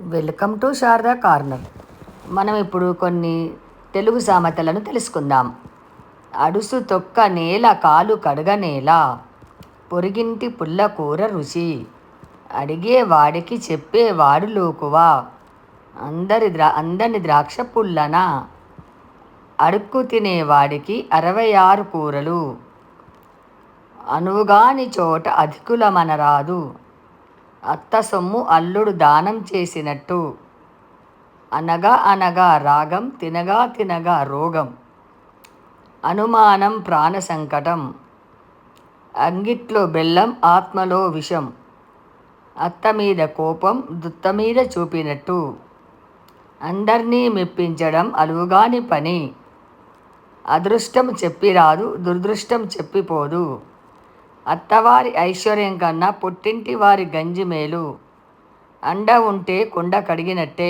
Welcome to Sharada corner. మనం ఇప్పుడు కొన్ని తెలుగు సామెతలను తెలుసుకుందాం. అడుసు తొక్క నేల కాలు కడగ నేల పొరిగింటి పుల్ల కూర రుచి అడిగే వాడికి చెప్పేవాడు లోకువా అందరి ద్రా అందరి ద్రాక్ష పుల్లన అడుక్కు తినేవాడికి అరవై ఆరు కూరలు అనువుగాని చోట అధికులమనరాదు అత్త సొమ్ము అల్లుడు దానం చేసినట్టు. అనగా అనగా రాగం తినగా తినగా రోగం. అనుమానం ప్రాణ సంకటం. అంగిట్లో బెల్లం ఆత్మలో విషం. అత్త మీద కోపం దుత్త మీద చూపినట్టు. అందర్నీ మెప్పించడం అలువుగాని పని. అదృష్టం చెప్పిరాదు దురదృష్టం చెప్పిపోదు. అత్తవారి ఐశ్వర్యం కన్నా పుట్టింటి వారి గంజి మేలు అండ ఉంటే కుండ కడిగినట్టే.